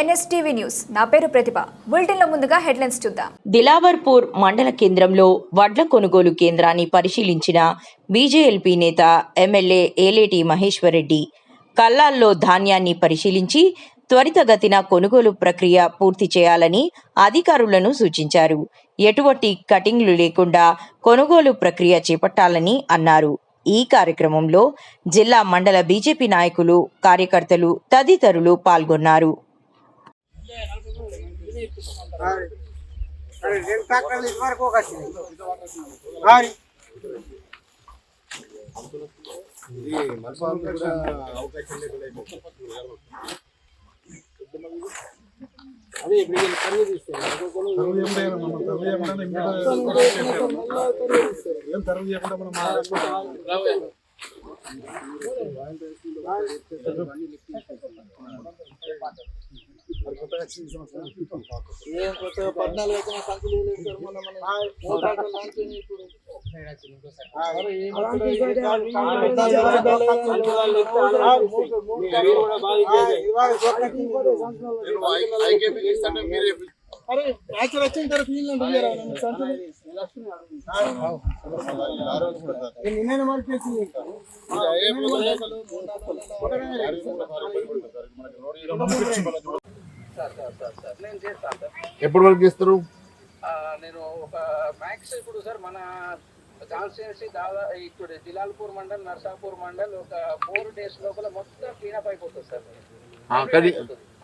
NSTV news. నా పేరు ప్రతిభ. బులెటిన్లో ముందుగా హెడ్లైన్స్ చూద్దాం. దిలావర్పూర్ మండల కేంద్రంలో వడ్ల కొనుగోలు కేంద్రాన్ని పరిశీలించిన బీజేఎల్పీ నేత ఎమ్మెల్యే ఏలేటి మహేశ్వరరెడ్డి కల్లాల్లో ధాన్యాన్ని పరిశీలించి త్వరితగతిన కొనుగోలు ప్రక్రియ పూర్తి చేయాలని అధికారులను సూచించారు. ఎటువంటి కటింగ్లు లేకుండా కొనుగోలు ప్రక్రియ చేపట్టాలని అన్నారు. ఈ కార్యక్రమంలో జిల్లా మండల బీజేపీ నాయకులు కార్యకర్తలు తదితరులు పాల్గొన్నారు. రెండు ట్రాక్టర్లు ఇదివరకు ఒక వచ్చినాయి. మరి ఇంకోటి సంచులు లేదు. అరే ట్రాక్టర్ వచ్చిన తర్వాత నీళ్ళు ఉంటాయి కదా, సంచులు. ఏ నిన్ననే మలిపేసింది ఇంకా. ఎప్పటి వరకు ఇస్తారు నేను ఒక మ్యాక్స్ ఇప్పుడు సార్ మన కాన్స్టిట్యున్సీ దాదాపు ఇప్పుడు జిలాల్పూర్ మండల్ నర్సాపూర్ మండల్ ఒక ఫోర్ డేస్ లోపల మొత్తం క్లీనప్ అయిపోతుంది సార్.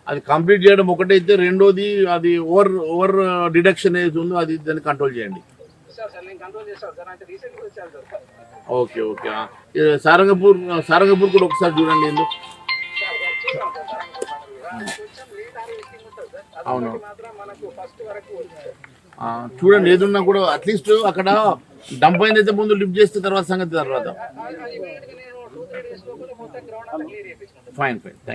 అది కంప్లీట్ చేయడం ఒకటైతే రెండోది అది ఓవర్ ఓవర్ డిడక్షన్ ఏది ఉందో అది దాన్ని కంట్రోల్ చేయండి. సార్ సార్ నేను కంట్రోల్ చేస్తాను సార్. అంటే రీసెంట్గా వచ్చాను sir. Okay okay Sarangapur Sarangapur కూడా ఒకసారి చూడండి ఎందుకు అవును. చూడండి ఏదున్నా కూడా అట్లీస్ట్ అక్కడ డంప్ అయితే ముందు లిఫ్ట్ చేస్తే తర్వాత సంగతి తర్వాత ఫైన్ ఫైన్ థ్యాంక్